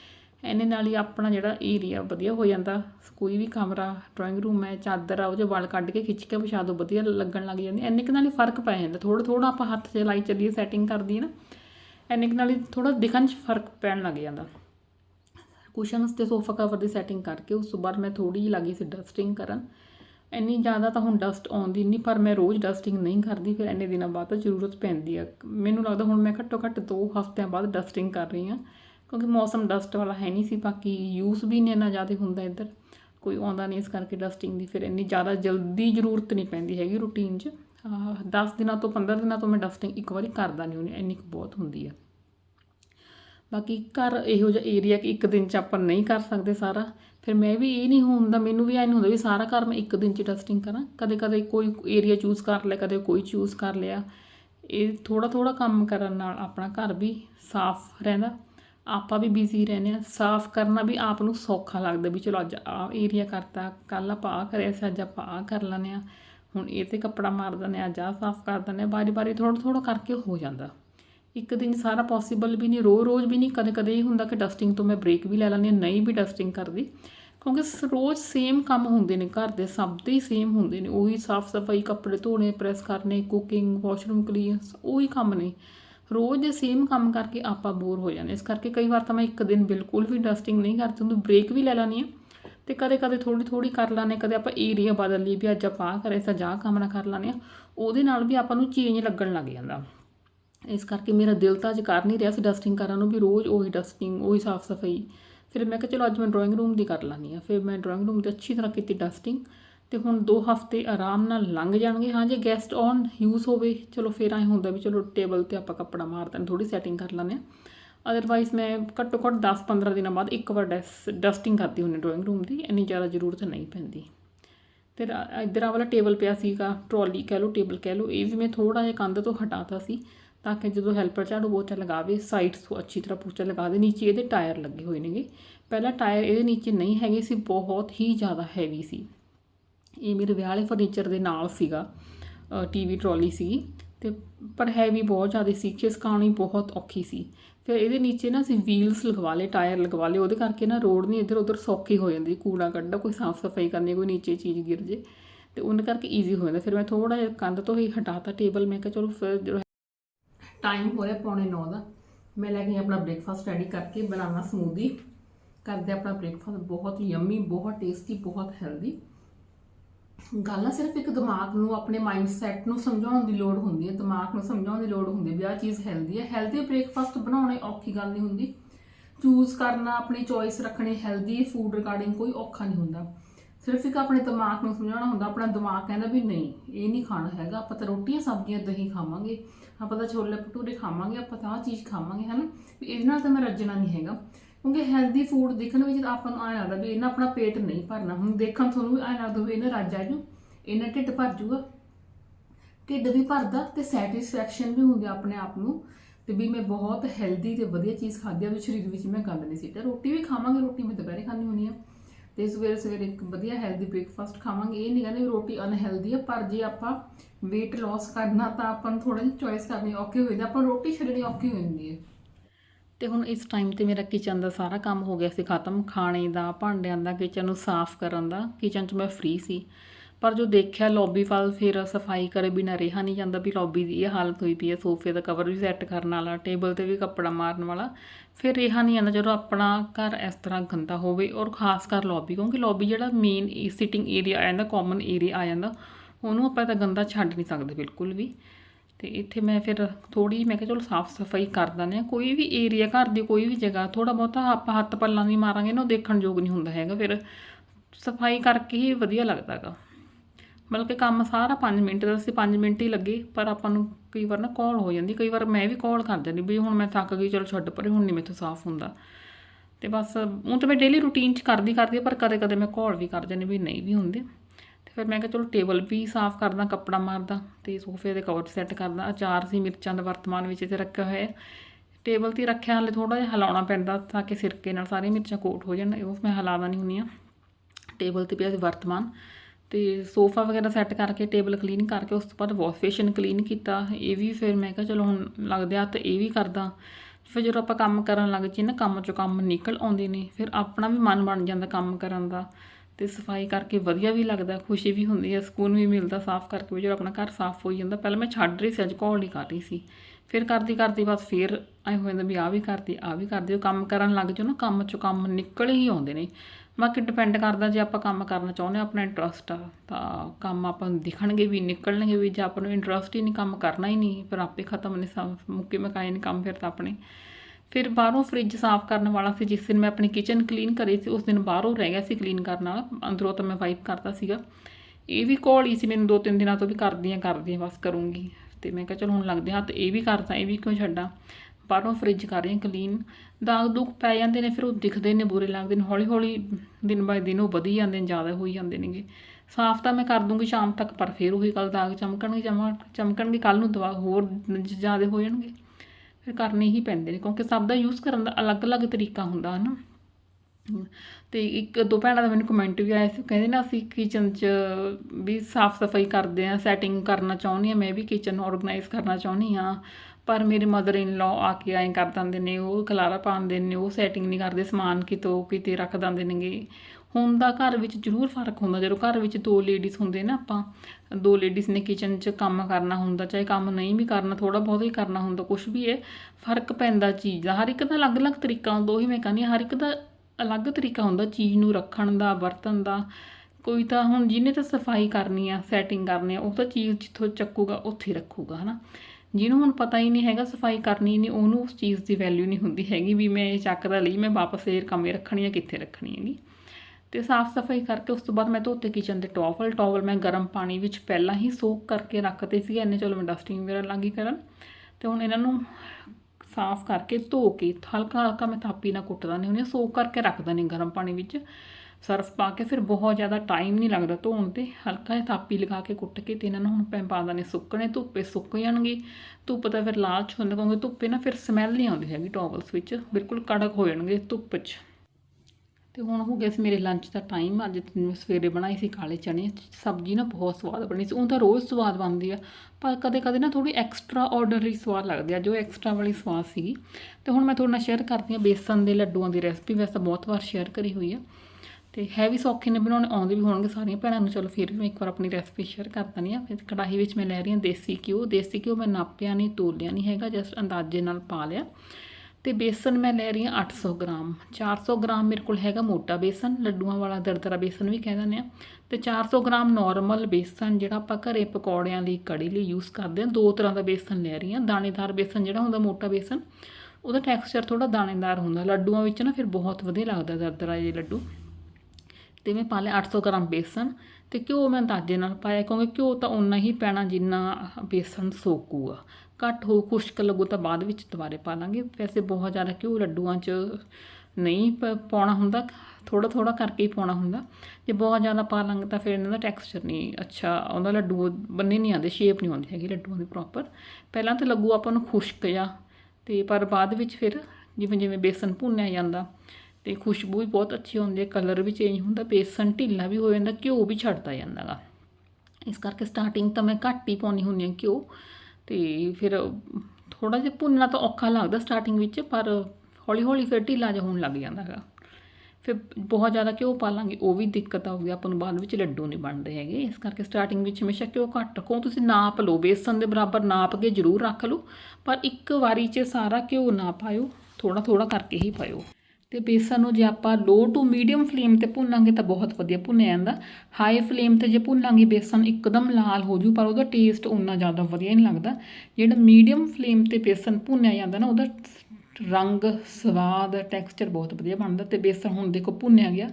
A: ਇਹਨੇ ਨਾਲ ਹੀ ਆਪਣਾ ਜਿਹੜਾ ਏਰੀਆ ਵਧੀਆ ਹੋ ਜਾਂਦਾ, ਕੋਈ ਵੀ ਕਮਰਾ ਡਰਾਇੰਗ ਰੂਮ ਹੈ, ਚਾਦਰ ਆ, ਉਹ ਜੋ ਵਲ ਕੱਢ ਕੇ ਖਿੱਚ ਕੇ ਵਿਛਾ ਦੋ, ਵਧੀਆ ਲੱਗਣ ਲੱਗ ਜਾਂਦੀ ਇੰਨੇ ਕੁ ਨਾਲ ਹੀ ਫ਼ਰਕ ਪੈ ਜਾਂਦਾ ਥੋੜਾ ਥੋੜਾ ਆਪਾਂ ਹੱਥ 'ਚ ਲਾਈ ਚੱਲੀਏ ਸੈਟਿੰਗ ਕਰਦੀ ਹੈ ਨਾ ਇੰਨੇ ਕੁ ਨਾਲ ਹੀ ਥੋੜਾ ਦਿਖਣ 'ਚ ਫ਼ਰਕ ਪੈਣ ਲੱਗ ਜਾਂਦਾ। ਕੁਸ਼ਨਸ ਤੇ ਸੋਫਾ ਕਵਰ ਦੀ ਸੈਟਿੰਗ ਕਰਕੇ ਉਸ ਤੋਂ ਬਾਅਦ ਮੈਂ ਥੋੜੀ ਜਿਹੀ ਲੱਗੀ ਸੀ ਡਸਟਿੰਗ ਕਰਨ। ਇੰਨੀ ਜ਼ਿਆਦਾ ਤਾਂ ਹੁਣ ਡਸਟ ਆਉਂਦੀ ਨਹੀਂ ਪਰ ਮੈਂ ਰੋਜ਼ ਡਸਟਿੰਗ ਨਹੀਂ ਕਰਦੀ, ਫਿਰ ਇੰਨੇ ਦਿਨਾਂ ਬਾਅਦ ਤਾਂ ਜ਼ਰੂਰਤ ਪੈਂਦੀ ਆ। ਮੈਨੂੰ ਲੱਗਦਾ ਹੁਣ ਮੈਂ ਘੱਟੋ ਘੱਟ 2 ਹਫ਼ਤਿਆਂ ਬਾਅਦ ਡਸਟਿੰਗ ਕਰ ਰਹੀ ਹਾਂ, ਕਿਉਂਕਿ ਮੌਸਮ ਡਸਟ ਵਾਲਾ ਹੈ ਨਹੀਂ ਸੀ, ਬਾਕੀ ਯੂਜ਼ ਵੀ ਨਹੀਂ ਇੰਨਾ ਜ਼ਿਆਦਾ ਹੁੰਦਾ ਇੱਧਰ। ਕੋਈ ਆਉਂਦਾ ਨਹੀਂ ਇਸ ਕਰਕੇ ਡਸਟਿੰਗ ਦੀ ਫਿਰ ਇੰਨੀ ਜ਼ਿਆਦਾ ਜਲਦੀ ਜ਼ਰੂਰਤ ਨਹੀਂ ਪੈਂਦੀ ਹੈਗੀ ਰੂਟੀਨ 'ਚ। 10 ਦਿਨਾਂ ਤੋਂ 15 ਦਿਨਾਂ ਤੋਂ ਮੈਂ ਡਸਟਿੰਗ ਇੱਕ ਵਾਰੀ ਕਰਦਾ ਨਹੀਂ ਹੁੰਦੀ, ਇੰਨੀ ਕੁ ਬਹੁਤ ਹੁੰਦੀ ਆ। ਬਾਕੀ ਘਰ ਇਹੋ ਜਿਹਾ ਏਰੀਆ ਕਿ ਇੱਕ ਦਿਨ 'ਚ ਆਪਾਂ ਨਹੀਂ ਕਰ ਸਕਦੇ ਸਾਰਾ। ਫਿਰ ਮੈਂ ਵੀ ਇਹ ਨਹੀਂ ਹੁੰਦਾ, ਮੈਨੂੰ ਵੀ ਐਂ ਨਹੀਂ ਹੁੰਦਾ ਵੀ ਸਾਰਾ ਘਰ ਮੈਂ ਇੱਕ ਦਿਨ 'ਚ ਟੈਸਟਿੰਗ ਕਰਾਂ। ਕਦੇ ਕਦੇ ਕੋਈ ਏਰੀਆ ਚੂਜ਼ ਕਰ ਲਿਆ, ਕਦੇ ਕੋਈ ਚੂਜ਼ ਕਰ ਲਿਆ। ਇਹ ਥੋੜਾ ਥੋੜਾ ਕੰਮ ਕਰਨ ਨਾਲ ਆਪਣਾ ਘਰ ਵੀ ਸਾਫ਼ ਰਹਿੰਦਾ। ਆਪਾਂ ਵੀ ਬਿਜ਼ੀ ਰਹਿੰਦੇ ਆ ਸਾਫ਼ ਕਰਨਾ ਵੀ ਆਪ ਨੂੰ ਸੌਖਾ ਲੱਗਦਾ ਵੀ ਚਲੋ ਅੱਜ ਆ ਏਰੀਆ ਕਰਤਾ ਕੱਲ ਆਪਾਂ ਆ ਕਰਿਆ ਸੀ, ਅੱਜ ਆਪਾਂ ਆ ਕਰ ਲੈਂਦੇ ਆ ਹੁਣ ਇਹ ਤੇ ਕੱਪੜਾ ਮਾਰ ਦਿੰਦੇ ਆ ਜਾ ਸਾਫ਼ ਕਰ ਦਿੰਦੇ ਆ ਬਾਰੀ ਬਾਰੀ ਥੋੜਾ ਥੋੜਾ ਕਰਕੇ ਹੋ ਜਾਂਦਾ। ਇੱਕ ਦਿਨ ਸਾਰਾ ਪੋਸੀਬਲ ਵੀ ਨਹੀਂ ਰੋਜ਼ ਰੋਜ਼ ਵੀ ਨਹੀਂ ਕਦੇ ਕਦੇ ਇਹ ਹੁੰਦਾ ਕਿ ਡਸਟਿੰਗ ਤੋਂ ਮੈਂ ਬ੍ਰੇਕ ਵੀ ਲੈ ਲੈਂਦੀ ਹਾਂ, ਨਹੀਂ ਵੀ ਡਸਟਿੰਗ ਕਰਦੀ। ਕਿਉਂਕਿ ਸ- ਰੋਜ਼ ਸੇਮ ਕੰਮ ਹੁੰਦੇ ਨੇ, ਘਰ ਦੇ ਸਭ ਦੇ ਹੀ ਸੇਮ ਹੁੰਦੇ ਨੇ। ਉਹੀ ਸਾਫ਼ ਸਫ਼ਾਈ ਕੱਪੜੇ ਧੋਣੇ ਪ੍ਰੈਸ ਕਰਨੇ ਕੁਕਿੰਗ ਵਾਸ਼ਰੂਮ ਕਲੀਨਸ ਉਹੀ ਕੰਮ ਨੇ। ਰੋਜ਼ ਦੇ ਸੇਮ ਕੰਮ ਕਰਕੇ ਆਪਾਂ ਬੋਰ ਹੋ ਜਾਂਦੇ ਇਸ ਕਰਕੇ ਕਈ ਵਾਰ ਤਾਂ ਮੈਂ ਇੱਕ ਦਿਨ ਬਿਲਕੁਲ ਵੀ ਡਸਟਿੰਗ ਨਹੀਂ ਕਰਦੀ, ਉਹਨੂੰ ਬ੍ਰੇਕ ਵੀ ਲੈ ਲੈਂਦੀ ਹਾਂ। ਤੇ ਕਦੇ ਕਦੇ ਥੋੜੀ ਥੋੜੀ ਕਰ ਲਾਨੇ ਕਦੇ ਆਪਾਂ ਏਰੀਆ ਬਦਲ ਲਈ ਵੀ ਅੱਜ ਆਪਾਂ ਆਹ ਕਰੇ ਸਾ ਕੰਮ ਨਾ ਕਰ ਲਾਨੇ ਆ ਉਹਦੇ ਨਾਲ ਵੀ ਆਪਾਂ ਨੂੰ ਚੇਂਜ ਲੱਗਣ ਲੱਗ ਜਾਂਦਾ। ਇਸ ਕਰਕੇ ਮੇਰਾ ਦਿਲ ਤਾਂ ਅੱਜ ਕਰ ਨਹੀਂ ਰਿਹਾ ਸੀ ਡਸਟਿੰਗ ਕਰਨ ਨੂੰ ਵੀ ਰੋਜ਼ ਉਹੀ ਡਸਟਿੰਗ ਉਹੀ ਸਾਫ਼ ਸਫ਼ਾਈ। ਫਿਰ ਮੈਂ ਕਿਹਾ ਚਲੋ ਅੱਜ ਮੈਂ ਡਰਾਇੰਗ ਰੂਮ ਦੀ ਕਰ ਲੈਂਦੀ ਆ ਫਿਰ ਮੈਂ ਡਰਾਇੰਗ ਰੂਮ ਦੀ ਅੱਛੀ ਤਰ੍ਹਾਂ ਕੀਤੀ ਡਸਟਿੰਗ ਤੇ ਹੁਣ 2 ਹਫ਼ਤੇ ਆਰਾਮ ਨਾਲ ਲੰਘ ਜਾਣਗੇ। ਹਾਂ ਜੇ ਗੈਸਟ ਔਨ ਯੂਜ਼ ਹੋਵੇ, ਚਲੋ ਫਿਰ ਐ ਹੁੰਦਾ ਵੀ ਚਲੋ ਟੇਬਲ ਤੇ ਆਪਾਂ ਕੱਪੜਾ ਮਾਰ ਦਿੰਦੇ ਥੋੜੀ ਸੈਟਿੰਗ ਕਰ ਲੈਂਦੇ ਆ ਅਦਰਵਾਈਜ਼ ਮੈਂ ਘੱਟੋ ਘੱਟ 10-15 ਦਿਨਾਂ ਬਾਅਦ ਇੱਕ ਵਾਰ ਡਸਟਿੰਗ ਕਰਦੀ ਹੁੰਦੀ ਡਰਾਇੰਗ ਰੂਮ ਦੀ। ਇੰਨੀ ਜ਼ਿਆਦਾ ਜ਼ਰੂਰਤ ਨਹੀਂ ਪੈਂਦੀ। ਤੇ ਰਾ- ਆ ਵਾਲਾ ਟੇਬਲ ਪਿਆ ਸੀਗਾ ਟਰੋਲੀ ਕਹਿ ਲਓ ਟੇਬਲ ਕਹਿ ਲਓ, ਇਹ ਵੀ ਮੈਂ ਥੋੜਾ ਜਿਹਾ ਕੰਧ ਤੋਂ ਹਟਾਤਾ ਸੀ। ਤਾਂ ਕਿ ਜਦੋਂ ਹੈਲਪਰ ਝਾੜੂ ਪੋਚਾ ਲਗਾਵੇ ਸਾਈਡਸ ਤੋਂ ਅੱਛੀ ਤਰ੍ਹਾਂ ਪੋਚਾ ਲਗਾ ਦੇ, ਨੀਚੇ ਇਹਦੇ ਟਾਇਰ ਲੱਗੇ ਹੋਏ ਨੇਗੇ। ਪਹਿਲਾਂ ਟਾਇਰ ਇਹਦੇ ਨੀਚੇ ਨਹੀਂ ਹੈਗੇ ਸੀ, ਬਹੁਤ ਹੀ ਜ਼ਿਆਦਾ ਹੈਵੀ ਸੀ। ਇਹ ਮੇਰੇ ਵਿਆਹ ਵਾਲੇ ਫਰਨੀਚਰ ਦੇ ਨਾਲ ਸੀਗਾ ਟੀਵੀ ਟਰਾਲੀ ਸੀ। ਤੇ ਪਰ ਹੈਵੀ ਬਹੁਤ ਜ਼ਿਆਦਾ ਸੀ, ਖਿਸਕਾਉਣੀ ਬਹੁਤ ਔਖੀ ਸੀ। ਫਿਰ ਇਹਦੇ ਨੀਚੇ ਨਾ ਅਸੀਂ ਵੀਲਸ ਲਗਵਾ ਲਏ ਟਾਇਰ ਲਗਵਾ ਲਏ। ਉਹਦੇ ਕਰਕੇ ਨਾ ਰੋਡ ਨਹੀਂ ਇੱਧਰ ਉੱਧਰ ਸੌਖੀ ਹੋ ਜਾਂਦੀ, ਕੂੜਾ ਕੱਢਣਾ ਕੋਈ ਸਾਫ਼ ਸਫ਼ਾਈ ਕਰਨੀ, ਕੋਈ ਨੀਚੇ ਚੀਜ਼ ਗਿਰ ਜੇ। ਤੇ ਉਹਨਾਂ ਕਰਕੇ ਈਜ਼ੀ ਹੋ ਜਾਂਦਾ। ਫਿਰ ਮੈਂ ਥੋੜਾ ਜਿਹਾ ਕੰਧ ਤੋਂ ਹੀ ਹਟਾਤਾ ਟੇਬਲ ਮੈਂ ਕਿਹਾ ਚਲੋ ਫਿਰ ਜਦੋਂ ਟਾਈਮ ਹੋ ਰਿਹਾ ਪੌਣੇ 9 ਦਾ। ਮੈਂ ਲੈ ਕੇ ਆਪਣਾ ਬ੍ਰੇਕਫਾਸਟ ਰੈਡੀ ਕਰਕੇ ਬਣਾਉਣਾ ਸਮੂਦੀ ਕਰਦੇ ਆਪਣਾ ਬ੍ਰੇਕਫਾਸਟ ਬਹੁਤ ਯੰਮੀ ਬਹੁਤ ਟੇਸਟੀ ਬਹੁਤ ਹੈਲਦੀ ਗੱਲ ਆ ਸਿਰਫ ਇੱਕ ਦਿਮਾਗ ਨੂੰ, ਆਪਣੇ ਮਾਈਂਡ ਸੈਟ ਨੂੰ ਸਮਝਾਉਣ ਦੀ ਲੋੜ ਹੁੰਦੀ ਹੈ। ਦਿਮਾਗ ਨੂੰ ਸਮਝਾਉਣ ਦੀ ਲੋੜ ਹੁੰਦੀ ਹੈ ਵੀ ਆਹ ਚੀਜ਼ ਹੈਲਦੀ ਹੈ। ਹੈਲਦੀ ਬ੍ਰੇਕਫਾਸਟ ਬਣਾਉਣੇ ਔਖੀ ਗੱਲ ਨਹੀਂ ਹੁੰਦੀ। ਚੂਜ਼ ਕਰਨਾ, ਆਪਣੀ ਚੋਇਸ ਰੱਖਣੀ ਹੈਲਦੀ ਫੂਡ ਰਿਗਾਰਡਿੰਗ ਕੋਈ ਔਖਾ ਨਹੀਂ ਹੁੰਦਾ। ਸਿਰਫ ਇੱਕ ਆਪਣੇ ਦਿਮਾਗ ਨੂੰ ਸਮਝਾਉਣਾ ਹੁੰਦਾ, ਆਪਣਾ ਦਿਮਾਗ ਕਹਿੰਦਾ ਵੀ ਨਹੀਂ, ਇਹ ਨਹੀਂ ਖਾਣਾ ਹੈਗਾ, ਆਪਾਂ ਤਾਂ ਰੋਟੀਆਂ, ਸਬਜ਼ੀਆਂ, ਦਹੀਂ ਖਾਵਾਂਗੇ, ਆਪਾਂ ਤਾਂ ਛੋਲੇ ਭਟੂਰੇ ਖਾਵਾਂਗੇ, ਆਪਾਂ ਤਾਂ ਆਹ ਚੀਜ਼ ਖਾਵਾਂਗੇ, ਹਨਾ? ਵੀ ਇਹਦੇ ਨਾਲ ਤਾਂ ਮੈਂ ਰੱਜਣਾ ਨਹੀਂ ਹੈਗਾ। ਕਿਉਂਕਿ ਹੈਲਦੀ ਫੂਡ ਦੇਖਣ ਵਿੱਚ ਤਾਂ ਆਪਾਂ ਨੂੰ ਆਇਆ ਲੱਗਦਾ ਵੀ ਇਹਨਾਂ ਆਪਣਾ ਪੇਟ ਨਹੀਂ ਭਰਨਾ। ਹੁਣ ਦੇਖਣ ਤੁਹਾਨੂੰ ਵੀ ਆਇਆ ਲੱਗਦਾ ਵੀ ਇਹਨਾਂ ਰੱਜ ਆ ਜੂ ਇਹਨਾਂ ਢਿੱਡ ਭਰ ਜੂਗਾ। ਢਿੱਡ ਵੀ ਭਰਦਾ ਤੇ ਸੈਟੀਸਫੈਕਸ਼ਨ ਵੀ ਹੁੰਦੀ ਆ ਆਪਣੇ ਆਪ ਨੂੰ। ਤੇ ਵੀ ਮੈਂ ਬਹੁਤ ਹੈਲਦੀ ਤੇ ਵਧੀਆ ਚੀਜ਼ ਖਾਧੀ ਆ, ਵੀ ਸਰੀਰ ਵਿੱਚ ਮੈਂ ਗੰਦ ਨਹੀਂ ਸਿੱਟਿਆ। ਰੋਟੀ ਵੀ ਖਾਵਾਂਗੇ, ਰੋਟੀ ਮੈਂ ਦੁਪਹਿਰੇ ਖਾਣੀ ਹੁੰਦੀ ਆ। ਤੇ ਸਵੇਰੇ ਸਵੇਰੇ ਇੱਕ ਵਧੀਆ ਹੈਲਦੀ ਬ੍ਰੇਕਫਾਸਟ ਖਾਵਾਂਗੇ। ਇਹ ਨਹੀਂ ਕਹਿੰਦੇ ਵੀ ਰੋਟੀ ਅਨਹੈਲਦੀ ਆ, ਪਰ ਜੇ ਆਪਾਂ weight loss ਕਰਨਾ ਤਾਂ ਆਪਾਂ ਨੂੰ ਥੋੜਾ ਜਿਹਾ ਚੋਇਸ ਕਰਨੀ ਔਖੀ ਹੋ ਜਾਂਦੀ ਆਪਾਂ ਰੋਟੀ ਛੱਡਣੀ ਔਖੀ ਹੋ ਜਾਂਦੀ ਹੈ ਤੇ ਹੁਣ ਇਸ ਟਾਈਮ ਤੇ ਮੇਰਾ ਕਿਚਨ ਦਾ ਸਾਰਾ ਕੰਮ ਹੋ ਗਿਆ ਸੀ ਖਤਮ। ਖਾਣੇ ਦਾ, ਭਾਂਡਿਆਂ ਦਾ ਕਿਚਨ ਨੂੰ ਸਾਫ਼ ਕਰਨ ਦਾ। ਕਿਚਨ 'ਚ ਮੈਂ ਫ੍ਰੀ ਸੀ। ਪਰ ਜੋ ਦੇਖਿਆ ਲੌਬੀ ਵੱਲ ਫਿਰ ਸਫ਼ਾਈ ਕਰੇ ਬਿਨਾਂ ਰਿਹਾ ਨਹੀਂ ਜਾਂਦਾ ਵੀ ਲੌਬੀ ਦੀ ਇਹ ਹਾਲਤ ਹੋਈ ਪਈ ਹੈ, ਸੋਫੇ ਦਾ ਕਵਰ ਵੀ ਸੈੱਟ ਕਰਨ ਵਾਲਾ ਟੇਬਲ ਤੇ ਵੀ ਕੱਪੜਾ ਮਾਰਨ ਵਾਲਾ, ਫਿਰ ਰਿਹਾ ਨਹੀਂ ਜਾਂਦਾ ਜਦੋਂ ਆਪਣਾ ਘਰ ਇਸ ਤਰ੍ਹਾਂ ਗੰਦਾ ਹੋਵੇ ਔਰ ਖਾਸ ਕਰ ਲੌਬੀ ਕਿਉਂਕਿ ਲੌਬੀ ਜਿਹੜਾ ਮੇਨ ਸਿਟਿੰਗ ਏਰੀਆ ਆ ਜਾਂਦਾ ਕਾਮਨ ਏਰੀਆ ਆ ਜਾਂਦਾ, ਉਹਨੂੰ ਆਪਾਂ ਤਾਂ ਗੰਦਾ ਛੱਡ ਨਹੀਂ ਸਕਦੇ ਬਿਲਕੁਲ ਵੀ। ਤੇ ਇੱਥੇ ਮੈਂ ਫਿਰ ਥੋੜੀ ਮੈਂ ਕਿਹਾ ਚਲੋ ਸਾਫ਼ ਸਫ਼ਾਈ ਕਰ ਦਿੰਦੇ ਹਾਂ, ਕੋਈ ਵੀ ਏਰੀਆ ਘਰ ਦੀ ਕੋਈ ਵੀ ਜਗ੍ਹਾ ਥੋੜਾ ਬਹੁਤਾ ਆਪਾਂ ਹੱਥ ਪੱਲਾਂ ਵੀ ਮਾਰਾਂਗੇ ਨਾ, ਉਹ ਦੇਖਣ ਯੋਗ ਨਹੀਂ ਹੁੰਦਾ ਹੈਗਾ, ਫਿਰ ਸਫ਼ਾਈ ਕਰਕੇ ਹੀ ਵਧੀਆ ਲੱਗਦਾਗਾ ਬਲਕਿ ਕੰਮ ਸਾਰਾ 5 ਮਿੰਟ ਦਾ ਸੀ 5 ਮਿੰਟ ਹੀ ਲੱਗੇ ਪਰ ਆਪਾਂ ਨੂੰ ਕਈ ਵਾਰ ਨਾ ਕਾਲ ਹੋ ਜਾਂਦੀ ਕਈ ਵਾਰ ਮੈਂ ਵੀ ਕਾਲ ਕਰ ਜਾਂਦੀ ਵੀ ਹੁਣ ਮੈਂ ਥੱਕ ਗਈ ਚਲੋ ਛੱਡ ਪਰੇ ਹੁਣ ਨਹੀਂ ਮੇਥੋਂ ਸਾਫ਼ ਹੁੰਦਾ। ਤੇ ਬਸ ਉਹ ਤਾਂ ਮੈਂ ਡੇਲੀ ਰੂਟੀਨ 'ਚ ਕਰਦੀ ਕਰਦੀ ਹਾਂ, ਪਰ ਕਦੇ ਕਦੇ ਮੈਂ ਕਾਲ ਵੀ ਕਰ ਜਾਂਦੀ ਵੀ ਨਹੀਂ ਵੀ ਹੁੰਦੇ। ਤੇ ਫਿਰ ਮੈਂ ਕਿਹਾ ਚਲੋ ਟੇਬਲ ਵੀ ਸਾਫ਼ ਕਰਦਾ ਕੱਪੜਾ ਮਾਰਦਾ ਤੇ ਸੋਫੇ ਦੇ ਕਵਰ ਸੈੱਟ ਕਰਦਾ ਅਚਾਰ ਸੀ ਮਿਰਚਾਂ ਦਾ ਵਰਤਮਾਨ ਵਿੱਚ ਤੇ ਰੱਖਿਆ ਹੋਇਆ। ਟੇਬਲ ਤੇ ਰੱਖਿਆ ਹਾਲੇ ਥੋੜਾ ਜਿਹਾ ਹਿਲਾਉਣਾ ਪੈਂਦਾ ਤਾਂ ਕਿ ਸਿਰਕੇ ਨਾਲ ਸਾਰੀਆਂ ਮਿਰਚਾਂ ਕੋਟ ਹੋ ਜਾਣ ਉਹ ਮੈਂ ਹਿਲਾਦਾ ਨਹੀਂ ਹੁੰਦੀਆਂ ਟੇਬਲ ਤੇ ਪਿਆ ਸੀ ਵਰਤਮਾਨ। ਤੇ ਸੋਫਾ ਵਗੈਰਾ ਸੈੱਟ ਕਰਕੇ ਟੇਬਲ ਕਲੀਨ ਕਰਕੇ, ਉਸ ਤੋਂ ਬਾਅਦ ਵਾਸ਼ ਬੇਸਿਨ ਕਲੀਨ ਕੀਤਾ। ਇਹ ਵੀ ਫਿਰ ਮੈਂ ਕਿਹਾ ਚਲੋ ਹੁਣ ਲੱਗਦੇ ਤਾਂ ਇਹ ਵੀ ਕਰਦਾ। ਫਿਰ ਜਦੋਂ ਆਪਾਂ ਕੰਮ ਕਰਨ ਲੱਗ ਜੀ ਨਾ, ਕੰਮ ਚੋਂ ਕੰਮ ਨਿਕਲ ਆਉਂਦੇ ਨੇ, ਫਿਰ ਆਪਣਾ ਵੀ ਮਨ ਬਣ ਜਾਂਦਾ ਕੰਮ ਕਰਨ ਦਾ। ਤੇ ਸਫ਼ਾਈ ਕਰਕੇ ਵਧੀਆ ਵੀ ਲੱਗਦਾ, ਖੁਸ਼ੀ ਵੀ ਹੁੰਦੀ ਹੈ, ਸਕੂਨ ਵੀ ਮਿਲਦਾ ਸਾਫ਼ ਕਰਕੇ ਵੀ ਜਦੋਂ ਆਪਣਾ ਘਰ ਸਾਫ਼ ਹੋਈ ਜਾਂਦਾ। ਪਹਿਲਾਂ ਮੈਂ ਛੱਡ ਰਹੀ ਸੀ, ਅੱਜ ਘੋਲ ਨਹੀਂ ਕਰ ਰਹੀ ਸੀ। ਫਿਰ ਕਰਦੀ ਕਰਦੀ ਬਸ ਫਿਰ ਐ ਹੋ ਜਾਂਦਾ ਵੀ ਆ ਵੀ ਕਰਦੀ ਆ ਵੀ ਕਰਦੀ। ਉਹ ਕੰਮ ਕਰਨ ਲੱਗ ਜਾਓ ਨਾ, ਕੰਮ ਚੋਂ ਕੰਮ ਨਿਕਲ ਹੀ ਆਉਂਦੇ ਨੇ। ਬਾਕੀ ਡਿਪੈਂਡ ਕਰਦਾ ਜੇ ਆਪਾਂ ਕੰਮ ਕਰਨਾ ਚਾਹੁੰਦੇ ਹਾਂ, ਆਪਣਾ ਇੰਟਰਸਟ ਆ, ਤਾਂ ਕੰਮ ਆਪਾਂ ਨੂੰ ਦਿਖਣਗੇ ਵੀ, ਨਿਕਲਣਗੇ ਵੀ, ਜੇ ਆਪਾਂ ਨੂੰ ਇੰਟਰਸਟ ਹੀ ਨਹੀਂ, ਕੰਮ ਕਰਨਾ ਹੀ ਨਹੀਂ ਪਰ ਆਪੇ ਖਤਮ ਨਹੀਂ ਸਭ, ਮੁੱਕੇ ਮਕਾਏ ਨਹੀਂ ਕੰਮ ਫਿਰ ਤਾਂ ਆਪਣੇ। ਫਿਰ ਬਾਹਰੋਂ ਫ੍ਰਿਜ ਸਾਫ਼ ਕਰਨ ਵਾਲਾ ਸੀ, ਜਿਸ ਦਿਨ ਮੈਂ ਆਪਣੀ ਕਿਚਨ ਕਲੀਨ ਕਰੀ ਸੀ, ਉਸ ਦਿਨ ਬਾਹਰੋਂ ਰਹਿ ਗਿਆ ਸੀ ਕਲੀਨ ਕਰਨ ਵਾਲਾ, ਅੰਦਰੋਂ ਤਾਂ ਮੈਂ ਵਾਈਪ ਕਰਤਾ ਸੀਗਾ। ਇਹ ਵੀ ਘੋਲੀ ਸੀ ਮੈਨੂੰ ਦੋ ਤਿੰਨ ਦਿਨਾਂ ਤੋਂ ਵੀ ਕਰਦੀ ਹਾਂ ਕਰਦੀ ਹਾਂ ਬਸ ਕਰੂੰਗੀ। ਤੇ ਮੈਂ ਕਿਹਾ ਚਲੋ ਹੁਣ ਲੱਗਦੇ ਹਾਂ ਹੱਥ ਇਹ ਵੀ ਕਰਦਾ, ਇਹ ਵੀ ਕਿਉਂ ਛੱਡਾਂ? ਬਾਹਰੋਂ ਫ੍ਰਿਜ ਕਰ ਰਹੀ ਹਾਂ ਕਲੀਨ ਦਾਗ ਦੁੱਖ ਪੈ ਜਾਂਦੇ ਨੇ, ਫਿਰ ਉਹ ਦਿਖਦੇ ਨੇ ਬੁਰੇ ਲੱਗਦੇ ਨੇ। ਹੌਲੀ ਹੌਲੀ ਦਿਨ ਬਾਏ ਦਿਨ ਉਹ ਵਧੀ ਜਾਂਦੇ ਨੇ, ਜ਼ਿਆਦਾ ਹੋਈ ਜਾਂਦੇ ਨੇਗੇ। ਸਾਫ਼ ਤਾਂ ਮੈਂ ਕਰ ਦੂੰਗੀ ਸ਼ਾਮ ਤੱਕ, ਪਰ ਫਿਰ ਉਹੀ ਕੱਲ ਦਾਗ ਚਮਕਣਗੇ ਚਮਕ ਚਮਕਣਗੇ ਕੱਲ ਨੂੰ ਦਵਾ ਹੋਰ ਜ਼ਿਆਦਾ ਹੋ ਜਾਣਗੇ। ਫਿਰ ਕਰਨੇ ਹੀ ਪੈਂਦੇ ਨੇ, ਕਿਉਂਕਿ ਸਭ ਦਾ ਯੂਜ਼ ਕਰਨ ਦਾ ਅਲੱਗ-ਅਲੱਗ ਤਰੀਕਾ ਹੁੰਦਾ ਹੈ ਨਾ ਤੇ ਇੱਕ ਦੋ ਭੈਣਾਂ ਦਾ ਮੈਨੂੰ ਕਮੈਂਟ ਵੀ ਆਇਆ ਸੀ, ਕਹਿੰਦੇ ਨਾ ਅਸੀਂ ਕਿਚਨ 'ਚ ਵੀ ਸਾਫ਼ ਸਫ਼ਾਈ ਕਰਦੇ ਆ ਸੈਟਿੰਗ ਕਰਨਾ ਚਾਹੁੰਦੀ ਆ ਮੈਂ ਵੀ ਕਿਚਨ ਨੂੰ ਆਰਗੇਨਾਈਜ਼ ਕਰਨਾ ਚਾਹੁੰਦੀ ਆ ਪਰ ਮੇਰੇ ਮਦਰ ਇਨ ਲਾ ਆ ਕੇ ਐਂ ਕਰ ਦਿੰਦੇ ਨੇ ਉਹ ਖਲਾਰਾ ਪਾਉਂਦੇ ਨੇ ਉਹ ਸੈਟਿੰਗ ਨਹੀਂ ਕਰਦੇ ਸਮਾਨ ਕਿਤੋਂ ਕਿਤੇ ਰੱਖ ਦਿੰਦੇ ਨੇਗੇ। ਹੁਣ ਹੁੰਦਾ ਘਰ ਵਿੱਚ ਜ਼ਰੂਰ ਫ਼ਰਕ ਹੁੰਦਾ ਜਦੋਂ ਘਰ ਵਿੱਚ ਦੋ ਲੇਡੀਜ਼ ਹੁੰਦੇ ਨਾ ਆਪਾਂ ਦੋ ਲੇਡੀਜ਼ ਨੇ ਕਿਚਨ 'ਚ ਕੰਮ ਕਰਨਾ ਹੁੰਦਾ ਚਾਹੇ ਕੰਮ ਨਹੀਂ ਵੀ ਕਰਨਾ ਥੋੜਾ ਬਹੁਤ ਹੀ ਕਰਨਾ ਹੁੰਦਾ ਕੁਝ ਵੀ ਹੈ ਫ਼ਰਕ ਪੈਂਦਾ ਚੀਜ਼ ਦਾ। ਹਰ ਇੱਕ ਦਾ ਅਲੱਗ-ਅਲੱਗ ਤਰੀਕਾ ਹੁੰਦਾ ਉਹੀ ਮੈਂ ਕਹਿੰਦੀ ਹਾਂ, ਹਰ ਇੱਕ ਦਾ ਅਲੱਗ ਤਰੀਕਾ ਹੁੰਦਾ ਚੀਜ਼ ਨੂੰ ਰੱਖਣ ਦਾ ਵਰਤਣ ਦਾ। ਕੋਈ ਤਾਂ ਹੁਣ ਜਿਹਨੇ ਤਾਂ ਸਫ਼ਾਈ ਕਰਨੀ ਆ ਸੈਟਿੰਗ ਕਰਨੀ ਆ ਉਹ ਤਾਂ ਚੀਜ਼ ਜਿੱਥੋਂ ਚੱਕੂਗਾ ਉੱਥੇ ਹੀ ਰੱਖੂਗਾ ਹਨਾ। ਜਿਹਨੂੰ ਹੁਣ ਪਤਾ ਹੀ ਨਹੀਂ ਹੈਗਾ, ਸਫ਼ਾਈ ਕਰਨੀ ਨਹੀਂ, ਉਹਨੂੰ ਉਸ ਚੀਜ਼ ਦੀ ਵੈਲਿਊ ਨਹੀਂ ਹੁੰਦੀ ਹੈਗੀ ਵੀ ਮੈਂ ਇਹ ਚੱਕਦਾ ਲਈ, ਮੈਂ ਵਾਪਸ ਇਹ ਕਮਰੇ ਰੱਖਣੀ ਹੈ ਕਿੱਥੇ ਰੱਖਣੀ ਹੈਗੀ। ਤੇ ਸਾਫ਼ ਸਫ਼ਾਈ ਕਰਕੇ ਉਸ ਤੋਂ ਬਾਅਦ ਮੈਂ ਧੋਤੇ ਕਿਚਨ ਦੇ ਟਾਵਲ ਟਾਵਲ ਮੈਂ ਗਰਮ ਪਾਣੀ ਵਿੱਚ ਪਹਿਲਾਂ ਹੀ ਸੋਕ ਕਰਕੇ ਰੱਖਤੇ ਸੀਗੇ ਇੰਨੇ ਚਲੋ ਮੈਂ ਡਸਟਿੰਗ ਵਗੈਰਾ ਲਾਂਗੀ ਕਰਨ। ਤੇ ਹੁਣ ਇਹਨਾਂ ਨੂੰ ਸਾਫ਼ ਕਰਕੇ ਧੋ ਕੇ ਹਲਕਾ ਹਲਕਾ ਮੈਂ ਥਾਪੀ ਨਾਲ ਕੁੱਟਦਾ ਨਹੀਂ ਹੁੰਦੀ ਸੋਕ ਕਰਕੇ ਰੱਖਦਾ ਨਹੀਂ ਗਰਮ ਪਾਣੀ ਵਿੱਚ। ਸਰਫ ਪਾ ਕੇ ਫਿਰ ਬਹੁਤ ਜ਼ਿਆਦਾ ਟਾਈਮ ਨਹੀਂ ਲੱਗਦਾ ਧੋਣ ਤੇ, ਹਲਕਾ ਜਿਹਾ ਥਾਪੀ ਲਗਾ ਕੇ ਕੁੱਟ ਕੇ ਤੇ ਇਹਨਾਂ ਨੂੰ ਹੁਣ ਪੈ ਪਾ ਦੇਣੇ ਸੁੱਕਣੇ ਧੁੱਪੇ ਸੁੱਕ ਜਾਣਗੇ। ਧੁੱਪ ਤਾਂ ਫਿਰ ਲਾਲਚ ਹੁੰਦਾ ਕਿਉਂਕਿ ਧੁੱਪੇ ਨਾ ਫਿਰ ਸਮੈਲ ਨਹੀਂ ਆਉਂਦੀ ਹੈਗੀ ਟਾਵਲਸ ਵਿੱਚ। ਬਿਲਕੁਲ ਕੜਕ ਹੋ ਜਾਣਗੇ ਧੁੱਪ 'ਚ। ਤੇ ਹੁਣ ਹੋ ਗਿਆ ਸੀ ਮੇਰੇ ਲੰਚ ਦਾ ਟਾਈਮ ਅੱਜ ਮੈਂ ਸਵੇਰੇ ਬਣਾਈ ਸੀ ਕਾਲੇ ਚਣੇ ਸਬਜ਼ੀ ਨਾ ਬਹੁਤ ਸਵਾਦ ਬਣੀ ਸੀ। ਉਹ ਤਾਂ ਰੋਜ਼ ਸਵਾਦ ਬਣਦੀ ਆ। ਪਰ ਕਦੇ ਕਦੇ ਨਾ ਥੋੜੀ ਐਕਸਟਰਾ ਆਰਡਨਰੀ ਸਵਾਦ ਲੱਗਦੀ ਆ, ਜੋ ਐਕਸਟਰਾ ਵਾਲੀ ਸਵਾਦ ਸੀਗੀ। ਤੇ ਹੁਣ ਮੈਂ ਤੁਹਾਡੇ ਨਾਲ ਸ਼ੇਅਰ ਕਰਦੀ ਆ ਬੇਸਨ ਦੇ ਲੱਡੂਆਂ ਦੀ ਰੈਸਪੀ ਵੈਸੇ ਤਾਂ ਬਹੁਤ ਵਾਰ ਸ਼ੇਅਰ ਕਰੀ ਹੋਈ ਆ। ਤੇ ਹੈ ਵੀ ਸੌਖੇ ਨੇ ਬਣਾਉਣੇ, ਆਉਂਦੇ ਵੀ ਹੋਣਗੇ ਸਾਰੀਆਂ ਭੈਣਾਂ ਨੂੰ। ਚਲੋ ਫਿਰ ਵੀ ਮੈਂ ਇੱਕ ਵਾਰ ਆਪਣੀ ਰੈਸਪੀ ਸ਼ੇਅਰ ਕਰ ਦਿੰਦੀ ਆ ਫਿਰ ਕੜਾਹੀ ਵਿੱਚ ਮੈਂ ਲੈ ਰਹੀ ਹਾਂ ਦੇਸੀ ਘਿਓ। ਦੇਸੀ ਘਿਓ ਮੈਂ ਨਾਪਿਆ ਨਹੀਂ, ਤੋਲਿਆ ਨਹੀਂ ਹੈਗਾ ਜਸਟ ਅੰਦਾਜ਼ੇ ਨਾਲ ਪਾ ਲਿਆ। ਤੇ ਬੇਸਨ ਮੈਂ ਲੈ ਰਹੀ ਹਾਂ 800 ਗ੍ਰਾਮ। 400 ਗ੍ਰਾਮ ਮੇਰੇ ਕੋਲ ਹੈਗਾ ਮੋਟਾ ਬੇਸਨ, ਲੱਡੂਆਂ ਵਾਲਾ ਦਰਦਰਾ ਬੇਸਨ ਵੀ ਕਹਿ ਦਿੰਦੇ ਆ ਤੇ 400 ਗ੍ਰਾਮ ਨਾਰਮਲ ਬੇਸਨ ਜਿਹੜਾ ਆਪਾਂ ਘਰੇ ਪਕੌੜਿਆਂ ਲਈ, ਕੜੀ ਲਈ ਯੂਜ਼ ਕਰਦੇ ਆ ਦੋ ਤਰ੍ਹਾਂ ਦਾ ਬੇਸਨ ਲੈ ਰਹੀ ਹਾਂ। ਦਾਣੇਦਾਰ ਬੇਸਨ ਜਿਹੜਾ ਹੁੰਦਾ ਮੋਟਾ ਬੇਸਨ, ਉਹਦਾ ਟੈਕਸਚਰ ਥੋੜਾ ਦਾਣੇਦਾਰ ਹੁੰਦਾ। ਲੱਡੂਆਂ ਵਿੱਚ ਨਾ ਫਿਰ ਬਹੁਤ ਵਧੀਆ ਲੱਗਦਾ ਦਰਦਰਾ ਜੇ ਲੱਡੂ। ਤੇ ਮੈਂ ਪਾ ਲਿਆ 800 ਗ੍ਰਾਮ ਬੇਸਨ ਤੇ ਘਿਓ ਮੈਂ ਅੰਦਾਜ਼ੇ ਨਾਲ ਪਾਇਆ ਕਿਉਂਕਿ ਘਿਓ ਤਾਂ ਉਨਾ ਹੀ ਪੈਣਾ ਜਿੰਨਾ ਬੇਸਨ ਸੋਕੂਗਾ। ਘੱਟ ਹੋ ਖੁਸ਼ਕ ਲੱਗੂ ਤਾਂ ਬਾਅਦ ਵਿੱਚ ਦੁਬਾਰੇ ਪਾ ਲਾਂਗੇ। ਵੈਸੇ ਬਹੁਤ ਜ਼ਿਆਦਾ ਘਿਓ ਲੱਡੂਆਂ 'ਚ ਨਹੀਂ ਪ- ਪਾਉਣਾ ਹੁੰਦਾ ਥੋੜਾ ਥੋੜਾ ਕਰਕੇ ਹੀ ਪਾਉਣਾ ਹੁੰਦਾ। ਜੇ ਬਹੁਤ ਜ਼ਿਆਦਾ ਪਾ ਲਾਂਗੇ ਤਾਂ ਫਿਰ ਇਹਨਾਂ ਦਾ ਟੈਕਸਚਰ ਨਹੀਂ ਅੱਛਾ, ਉਹਦਾ ਲੱਡੂ ਬੰਨੇ ਨਹੀਂ ਆਉਂਦੇ ਸ਼ੇਪ ਨਹੀਂ ਆਉਂਦੀ ਹੈਗੀ ਲੱਡੂਆਂ ਦੀ ਪ੍ਰੋਪਰ ਪਹਿਲਾਂ ਤਾਂ ਲੱਗੂ ਆਪਾਂ ਨੂੰ ਖੁਸ਼ਕ ਜਾਂ ਤੇ ਪਰ ਬਾਅਦ ਵਿੱਚ ਫਿਰ ਜਿਵੇਂ ਜਿਵੇਂ ਬੇਸਨ ਭੁੰਨਿਆ ਜਾਂਦਾ ਤੇ ਖੁਸ਼ਬੂ ਵੀ ਬਹੁਤ ਅੱਛੀ ਹੁੰਦੀ ਹੈ ਕਲਰ ਵੀ ਚੇਂਜ ਹੁੰਦਾ, ਬੇਸਨ ਢਿੱਲਾ ਵੀ ਹੋ ਜਾਂਦਾ, ਘਿਓ ਵੀ ਛੱਡਦਾ ਜਾਂਦਾ ਗਾ। ਇਸ ਕਰਕੇ ਸਟਾਰਟਿੰਗ ਤਾਂ ਮੈਂ ਘੱਟ ਹੀ ਪਾਉਣੀ ਹੁੰਦੀ ਹਾਂ ਘਿਓ, ਤੇ ਫਿਰ ਥੋੜਾ ਜਿਹਾ ਭੁੰਨਣਾ ਤਾਂ ਔਖਾ ਲੱਗਦਾ ਸਟਾਰਟਿੰਗ ਵਿੱਚ, ਪਰ ਹੌਲੀ ਹੌਲੀ ਫਿਰ ਢਿੱਲਾ ਜਿਹਾ ਹੋਣ ਲੱਗ ਜਾਂਦਾ ਹੈਗਾ ਫਿਰ ਬਹੁਤ ਜ਼ਿਆਦਾ ਘਿਓ ਪਾ ਲਾਂਗੇ, ਉਹ ਵੀ ਦਿੱਕਤ ਆਊਗੀ, ਆਪਾਂ ਨੂੰ ਬਾਅਦ ਵਿੱਚ ਲੱਡੂ ਨਹੀਂ ਬਣਦੇ ਹੈਗੇ। ਇਸ ਕਰਕੇ ਸਟਾਰਟਿੰਗ ਵਿੱਚ ਹਮੇਸ਼ਾ ਘਿਓ ਘੱਟ ਰੱਖੋ, ਤੁਸੀਂ ਨਾਪ ਲਓ, ਬੇਸਨ ਦੇ ਬਰਾਬਰ ਨਾਪ ਕੇ ਜ਼ਰੂਰ ਰੱਖ ਲਓ, ਪਰ ਇੱਕ ਵਾਰੀ 'ਚ ਸਾਰਾ ਘਿਓ ਨਾ ਪਾਇਓ ਥੋੜਾ ਥੋੜਾ ਕਰਕੇ ਹੀ ਪਾਇਓ। ਤੇ ਬੇਸਨ ਨੂੰ ਜੇ ਆਪਾਂ ਲੋ ਟੂ ਮੀਡੀਅਮ ਫਲੇਮ ਤੇ ਭੁੰਨਾਂਗੇ ਤਾਂ ਬਹੁਤ ਵਧੀਆ ਭੁੰਨਿਆ ਜਾਂਦਾ। ਹਾਈ ਫਲੇਮ ਤੇ ਜੇ ਭੁੰਨਾਂਗੇ ਬੇਸਨ ਇੱਕਦਮ ਲਾਲ ਹੋ ਜੂ, ਪਰ ਉਹਦਾ ਟੇਸਟ ਉਨਾ ਜ਼ਿਆਦਾ ਵਧੀਆ ਨਹੀਂ ਲੱਗਦਾ। ਜਿਹੜਾ ਮੀਡੀਅਮ ਫਲੇਮ ਤੇ ਬੇਸਨ ਭੁੰਨਿਆ ਜਾਂਦਾ ਨਾ, ਉਹਦਾ ਰੰਗ, ਸਵਾਦ ਟੈਕਸਚਰ ਬਹੁਤ ਵਧੀਆ ਬਣਦਾ ਤੇ ਬੇਸਨ ਹੁਣ ਦੇਖੋ ਭੁੰਨਿਆ ਗਿਆ।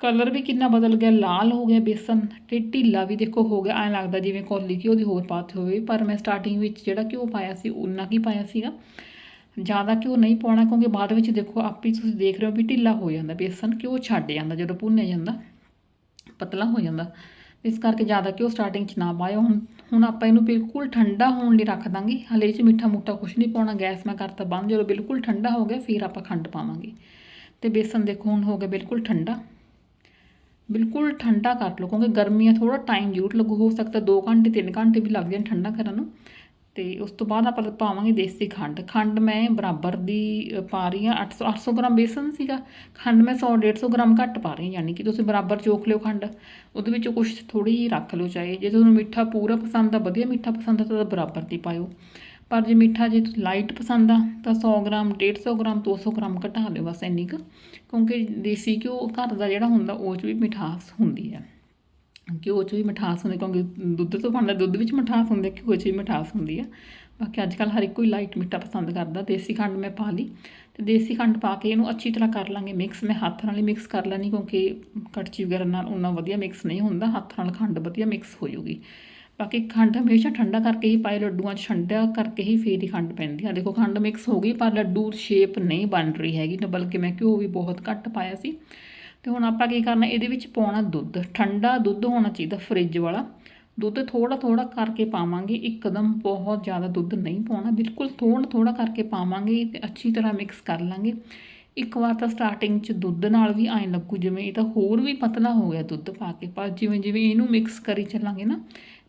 A: ਕਲਰ ਵੀ ਕਿੰਨਾ ਬਦਲ ਗਿਆ, ਲਾਲ ਹੋ ਗਿਆ ਬੇਸਨ, ਤੇ ਢਿੱਲਾ ਵੀ ਦੇਖੋ ਹੋ ਗਿਆ। ਐਂ ਲੱਗਦਾ ਜਿਵੇਂ ਕੌਲੀ ਘਿਓ ਦੀ ਹੋਰ ਪਾਤ ਹੋਵੇ, ਪਰ ਮੈਂ ਸਟਾਰਟਿੰਗ ਵਿੱਚ ਜਿਹੜਾ ਘਿਓ ਪਾਇਆ ਸੀ ਉਨਾ ਕੀ ਪਾਇਆ ਸੀਗਾ। ਜ਼ਿਆਦਾ ਘਿਓ ਨਹੀਂ ਪਾਉਣਾ ਕਿਉਂਕਿ ਬਾਅਦ ਵਿੱਚ ਦੇਖੋ ਆਪੇ ਹੀ ਤੁਸੀਂ ਦੇਖ ਰਹੇ ਹੋ ਵੀ ਢਿੱਲਾ ਹੋ ਜਾਂਦਾ, ਬੇਸਨ ਘਿਓ ਛੱਡ ਜਾਂਦਾ, ਜਦੋਂ ਭੁੰਨਿਆ ਜਾਂਦਾ, ਪਤਲਾ ਹੋ ਜਾਂਦਾ। ਇਸ ਕਰਕੇ ਜ਼ਿਆਦਾ ਘਿਓ ਸਟਾਰਟਿੰਗ 'ਚ ਨਾ ਪਾਇਓ। ਹੁਣ ਹੁਣ ਆਪਾਂ ਇਹਨੂੰ ਬਿਲਕੁਲ ਠੰਡਾ ਹੋਣ ਲਈ ਰੱਖ ਦਾਂਗੇ। ਹਲੇ ਇਹ 'ਚ ਮਿੱਠਾ ਮੁੱਠਾ ਕੁਝ ਨਹੀਂ ਪਾਉਣਾ, ਗੈਸ ਮੈਂ ਕਰਤਾ ਬੰਦ। ਜਦੋਂ ਬਿਲਕੁਲ ਠੰਡਾ ਹੋ ਗਿਆ, ਫਿਰ ਆਪਾਂ ਖੰਡ ਪਾਵਾਂਗੇ। ਤੇ ਬੇਸਨ ਦੇਖੋ ਹੁਣ ਹੋ ਗਿਆ ਬਿਲਕੁਲ ਠੰਡਾ। ਬਿਲਕੁਲ ਠੰਡਾ ਕਰ ਲਓ, ਕਿਉਂਕਿ ਗਰਮੀਆਂ ਥੋੜਾ ਟਾਈਮ ਜ਼ਰੂਰ ਲੱਗੂ, ਹੋ ਸਕਦਾ 2 ਘੰਟੇ 3 ਘੰਟੇ ਵੀ ਲੱਗ ਜਾਣ ਠੰਡਾ ਕਰਨ ਨੂੰ। ਤੇ ਉਸ ਤੋਂ ਬਾਅਦ ਆਪਾਂ ਪਾਵਾਂਗੇ ਦੇਸੀ ਖੰਡ। ਖੰਡ ਮੈਂ ਬਰਾਬਰ ਦੀ ਪਾ ਰਹੀ ਹਾਂ। 800 800 ਗ੍ਰਾਮ ਬੇਸਨ ਸੀਗਾ। ਖੰਡ ਮੈਂ 100 150 ਗ੍ਰਾਮ ਘੱਟ ਪਾ ਰਹੀ ਯਾਨੀ ਕਿ ਤੁਸੀਂ ਬਰਾਬਰ ਚੋਖ ਲਿਓ ਖੰਡ। ਉਹਦੇ ਵਿੱਚ ਕੁਝ ਥੋੜੀ ਜਿਹੀ ਰੱਖ ਲਓ ਚਾਹੇ। ਜੇ ਤੁਹਾਨੂੰ ਮਿੱਠਾ ਪੂਰਾ ਪਸੰਦ ਆ, ਵਧੀਆ ਮਿੱਠਾ ਪਸੰਦ ਆ, ਤਾਂ ਬਰਾਬਰ ਦੀ ਪਾਇਓ। ਪਰ ਜੇ ਮਿੱਠਾ ਜੇ ਤੁਸੀਂ ਲਾਈਟ ਪਸੰਦ ਆ, ਤਾਂ 100 ਗ੍ਰਾਮ 150 ਗ੍ਰਾਮ 200 ਗ੍ਰਾਮ ਘਟਾ ਦਿਓ, ਬਸ ਇੰਨੀ ਕੁ। ਕਿਉਂਕਿ ਦੇਸੀ ਘਿਓ ਘਰ ਦਾ ਜਿਹੜਾ ਹੁੰਦਾ, ਉਹ 'ਚ ਵੀ ਮਿਠਾਸ ਹੁੰਦੀ ਆ। ਘਿਓ 'ਚ ਵੀ ਮਿਠਾਸ ਹੁੰਦੀ ਕਿਉਂਕਿ ਦੁੱਧ ਤੋਂ ਬਣਦਾ, ਦੁੱਧ ਵਿੱਚ ਮਿਠਾਸ ਹੁੰਦੀ ਹੈ ਘਿਓ 'ਚ ਵੀ ਮਿਠਾਸ ਹੁੰਦੀ ਆ ਬਾਕੀ ਅੱਜ ਕੱਲ੍ਹ ਹਰ ਇੱਕ ਕੋਈ ਲਾਈਟ ਮਿੱਠਾ ਪਸੰਦ ਕਰਦਾ, ਦੇਸੀ ਖੰਡ ਮੈਂ ਪਾ ਲਈ ਤੇ ਦੇਸੀ ਖੰਡ ਪਾ ਕੇ ਇਹਨੂੰ ਅੱਛੀ ਤਰ੍ਹਾਂ ਕਰ ਲਾਂਗੇ ਮਿਕਸ ਮੈਂ ਹੱਥ ਨਾਲ ਹੀ ਮਿਕਸ ਕਰ ਲੈਣੀ ਕਿਉਂਕਿ ਕੜਚੀ ਵਗੈਰਾ ਨਾਲ ਉਨਾ ਵਧੀਆ ਮਿਕਸ ਨਹੀਂ ਹੁੰਦਾ, ਹੱਥ ਨਾਲ ਖੰਡ ਵਧੀਆ ਮਿਕਸ ਹੋ ਜਾਊਗੀ। ਬਾਕੀ ਖੰਡ ਹਮੇਸ਼ਾ ਠੰਡਾ ਕਰਕੇ ਹੀ ਪਾਏ, ਲੱਡੂਆਂ 'ਚ ਠੰਡਾ ਕਰਕੇ ਹੀ ਫੇਰ ਹੀ ਖੰਡ ਪੈਂਦੀ ਆ। ਦੇਖੋ ਖੰਡ ਮਿਕਸ ਹੋ ਗਈ, ਪਰ ਲੱਡੂ ਸ਼ੇਪ ਨਹੀਂ ਬਣ ਰਹੀ ਹੈਗੀ, ਨਾ ਬਲਕਿ ਮੈਂ ਘਿਓ ਵੀ ਬਹੁਤ ਘੱਟ ਪਾਇਆ ਸੀ। ਤੇ ਹੁਣ ਆਪਾਂ ਕੀ ਕਰਨਾ, ਇਹਦੇ ਵਿੱਚ ਪਾਉਣਾ ਦੁੱਧ। ਠੰਡਾ ਦੁੱਧ ਹੋਣਾ ਚਾਹੀਦਾ ਫਰਿੱਜ ਵਾਲਾ। ਦੁੱਧ ਥੋੜਾ ਥੋੜਾ ਕਰਕੇ ਪਾਵਾਂਗੇ। ਇੱਕਦਮ ਬਹੁਤ ਜ਼ਿਆਦਾ ਦੁੱਧ ਨਹੀਂ ਪਾਉਣਾ। ਬਿਲਕੁਲ ਥੋੜਾ ਥੋੜਾ ਕਰਕੇ ਪਾਵਾਂਗੇ ਤੇ ਅੱਛੀ ਤਰ੍ਹਾਂ ਮਿਕਸ ਕਰ ਲਾਂਗੇ। ਇੱਕ ਵਾਰ ਤਾਂ ਸਟਾਰਟਿੰਗ 'ਚ ਦੁੱਧ ਨਾਲ ਵੀ ਐਂ ਲੱਗੂ, ਜਿਵੇਂ ਇਹ ਤਾਂ ਹੋਰ ਵੀ ਪਤਲਾ ਹੋ ਗਿਆ ਦੁੱਧ ਪਾ ਕੇ। ਪਰ ਜਿਵੇਂ ਜਿਵੇਂ ਇਹਨੂੰ ਮਿਕਸ ਕਰੀ ਚੱਲਾਂਗੇ ਨਾ,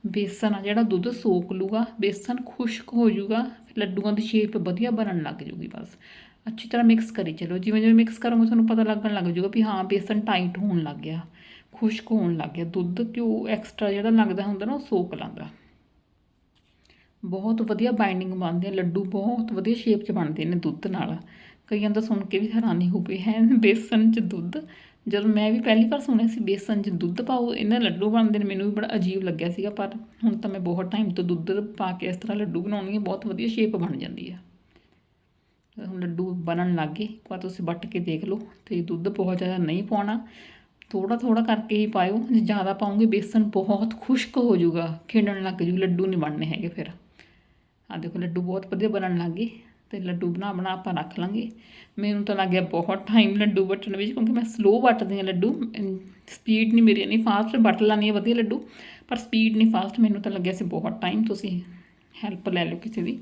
A: ਬੇਸਨ ਆ ਜਿਹੜਾ ਦੁੱਧ ਸੋਕ ਲੂਗਾ, ਬੇਸਨ ਖੁਸ਼ਕ ਹੋ ਜਾਊਗਾ, ਲੱਡੂਆਂ ਦੀ ਸ਼ੇਪ ਵਧੀਆ ਬਣਨ ਲੱਗ ਜੂਗੀ ਬਸ। ਅੱਛੀ ਤਰ੍ਹਾਂ ਮਿਕਸ ਕਰੀ, ਚਲੋ। ਜਿਵੇਂ ਜਿਵੇਂ ਮਿਕਸ ਕਰੋਗੇ, ਤੁਹਾਨੂੰ ਪਤਾ ਲੱਗਣ ਲੱਗ ਜਾਊਗਾ ਵੀ ਹਾਂ, ਬੇਸਨ ਟਾਈਟ ਹੋਣ ਲੱਗ ਗਿਆ, ਖੁਸ਼ਕ ਹੋਣ ਲੱਗ ਗਿਆ। ਦੁੱਧ ਘਿਓ ਐਕਸਟਰਾ ਜਿਹੜਾ ਲੱਗਦਾ ਹੁੰਦਾ ਨਾ, ਉਹ ਸੋਕ ਲਾਂਦਾ। ਬਹੁਤ ਵਧੀਆ ਬਾਈਂਡਿੰਗ ਬਣਦੇ ਆ, ਲੱਡੂ ਬਹੁਤ ਵਧੀਆ ਸ਼ੇਪ 'ਚ ਬਣਦੇ ਨੇ ਦੁੱਧ ਨਾਲ। ਕਈਆਂ ਦਾ ਸੁਣ ਕੇ ਵੀ ਹੈਰਾਨੀ ਹੋ ਗਈ ਹੈ, ਬੇਸਨ 'ਚ ਦੁੱਧ? ਜਦੋਂ ਮੈਂ ਵੀ ਪਹਿਲੀ ਵਾਰ ਸੁਣਿਆ ਸੀ, ਬੇਸਨ 'ਚ ਦੁੱਧ ਪਾਓ ਇਹਨਾਂ ਲੱਡੂ ਬਣਦੇ ਨੇ, ਮੈਨੂੰ ਵੀ ਬੜਾ ਅਜੀਬ ਲੱਗਿਆ ਸੀਗਾ, ਪਰ ਹੁਣ ਤਾਂ ਮੈਂ ਬਹੁਤ ਟਾਈਮ ਤੋਂ ਦੁੱਧ ਪਾ ਕੇ ਇਸ ਤਰ੍ਹਾਂ ਲੱਡੂ ਬਣਾਉਣੀ ਹੈ, ਬਹੁਤ ਵਧੀਆ ਸ਼ੇਪ ਬਣ ਜਾਂਦੀ ਹੈ ਲੱਡੂ ਬਣਨ ਲੱਗ ਗਏ। ਇੱਕ ਵਾਰ ਤੁਸੀਂ ਵੱਟ ਕੇ ਦੇਖ ਲਓ ਤੇ ਦੁੱਧ ਬਹੁਤ ਜ਼ਿਆਦਾ ਨਹੀਂ ਪਾਉਣਾ। ਥੋੜਾ ਥੋੜਾ ਕਰਕੇ ਹੀ ਪਾਇਓ। ਜੇ ਜ਼ਿਆਦਾ ਪਾਉਂਗੇ ਬੇਸਨ ਬਹੁਤ ਖੁਸ਼ਕ ਹੋ ਜਾਊਗਾ। ਖਿੰਡਣ ਲੱਗ ਜੂ ਲੱਡੂ ਨਹੀਂ ਬਣਨੇ ਹੈਗੇ ਫਿਰ। ਆ ਦੇਖੋ, ਲੱਡੂ ਬਹੁਤ ਵਧੀਆ ਬਣਨ ਲੱਗ ਗਏ ਤੇ ਲੱਡੂ ਬਣਾ ਬਣਾ ਆਪਾਂ ਰੱਖ ਲਾਂਗੇ। ਮੈਨੂੰ ਤਾਂ ਲੱਗਿਆ ਬਹੁਤ ਟਾਈਮ ਲੱਡੂ ਵੱਟਣ ਵਿੱਚ ਕਿਉਂਕਿ ਮੈਂ ਸਲੋ ਵੱਟਦੀ ਹਾਂ ਲੱਡੂ। ਸਪੀਡ ਨਹੀਂ ਮੇਰੀ ਨਹੀਂ ਫਾਸਟ ਵੱਟ ਲਾਨੀ ਹੈ ਵਧੀਆ ਲੱਡੂ। ਪਰ ਸਪੀਡ ਨਹੀਂ ਫਾਸਟ ਮੈਨੂੰ ਤਾਂ ਲੱਗਿਆ ਸੀ ਬਹੁਤ ਟਾਈਮ ਤੁਸੀਂ ਹੈਲਪ ਲੈ ਲਓ ਕਿਸੇ ਦੀ।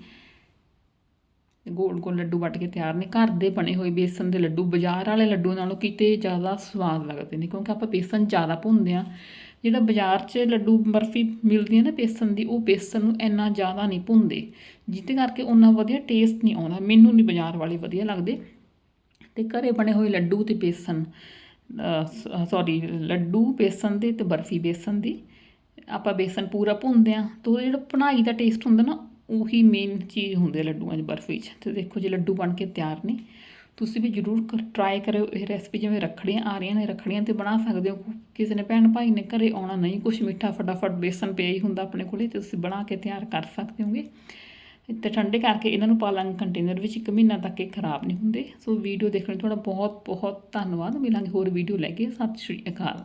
A: ਗੋਲ ਗੋਲ ਲੱਡੂ ਵੱਟ ਕੇ ਤਿਆਰ ਨੇ। ਘਰ ਦੇ ਬਣੇ ਹੋਏ ਬੇਸਨ ਦੇ ਲੱਡੂ, ਬਾਜ਼ਾਰ ਵਾਲੇ ਲੱਡੂ ਨਾਲੋਂ ਕਿਤੇ ਜ਼ਿਆਦਾ ਸਵਾਦ ਲੱਗਦੇ ਨੇ, ਕਿਉਂਕਿ ਆਪਾਂ ਬੇਸਨ ਜ਼ਿਆਦਾ ਭੁੰਨਦੇ ਆ ਜਿਹੜਾ ਬਾਜ਼ਾਰ 'ਚ ਲੱਡੂ ਬਰਫੀ ਮਿਲਦੀ ਹੈ ਨਾ ਬੇਸਨ ਦੀ, ਉਹ ਬੇਸਨ ਨੂੰ ਇੰਨਾ ਜ਼ਿਆਦਾ ਨਹੀਂ ਭੁੰਨਦੇ, ਜਿਹਦੇ ਕਰਕੇ ਉਹਨਾਂ ਵਧੀਆ ਟੇਸਟ ਨਹੀਂ ਆਉਂਦਾ। ਮੈਨੂੰ ਨਹੀਂ ਬਾਜ਼ਾਰ ਵਾਲੇ ਵਧੀਆ ਲੱਗਦੇ। ਤੇ ਘਰੇ ਬਣੇ ਹੋਏ ਲੱਡੂ ਤੇ ਬੇਸਨ ਸੌਰੀ ਲੱਡੂ, ਬੇਸਨ ਦੇ ਤੇ ਬਰਫੀ, ਬੇਸਨ ਦੀ, ਆਪਾਂ ਬੇਸਨ ਪੂਰਾ ਭੁੰਨਦੇ ਆ ਤਾਂ ਉਹ ਜਿਹੜਾ ਭੁਨਾਈ ਦਾ ਟੇਸਟ ਹੁੰਦਾ ਨਾ ਉਹੀ ਮੇਨ ਚੀਜ਼ ਹੁੰਦੀ ਹੈ ਲੱਡੂਆਂ 'ਚ ਬਰਫੀ 'ਚ। ਤੇ ਦੇਖੋ ਜੇ ਲੱਡੂ ਬਣ ਕੇ ਤਿਆਰ ਨੇ, ਤੁਸੀਂ ਵੀ ਜਰੂਰ ਟਰਾਈ ਕਰਿਓ ਇਹ ਰੈਸਪੀ ਜਿਵੇਂ ਰੱਖੜੀਆਂ ਆ ਰਹੀਆਂ ਨੇ, ਰੱਖੜੀਆਂ ਤੇ ਬਣਾ ਸਕਦੇ ਹੋ। ਕਿਸੇ ਨੇ ਭੈਣ ਭਾਈ ਨੇ ਘਰੇ ਆਉਣਾ ਨਹੀਂ ਕੁਝ ਮਿੱਠਾ ਫਟਾਫਟ ਬੇਸਨ ਪਿਆ ਹੀ ਹੁੰਦਾ ਆਪਣੇ ਕੋਲੇ ਤੇ ਤੁਸੀਂ ਬਣਾ ਕੇ ਤਿਆਰ ਕਰ ਸਕਦੇ ਹੋਗੇ। ਤੇ ਠੰਡੇ ਕਰਕੇ ਇਹਨਾਂ ਨੂੰ ਪਾ ਲਾਂਗੇ ਕੰਟੇਨਰ ਵਿੱਚ, ਇੱਕ ਮਹੀਨਾ ਤੱਕ ਇਹ ਖਰਾਬ ਨਹੀਂ ਹੁੰਦੇ। ਸੋ ਵੀਡੀਓ ਦੇਖਣ ਲਈ ਤੁਹਾਡਾ ਬਹੁਤ ਬਹੁਤ ਧੰਨਵਾਦ। ਮਿਲਾਂਗੇ ਹੋਰ ਵੀਡੀਓ ਲੈ ਕੇ। ਸਤਿ ਸ਼੍ਰੀ ਅਕਾਲ।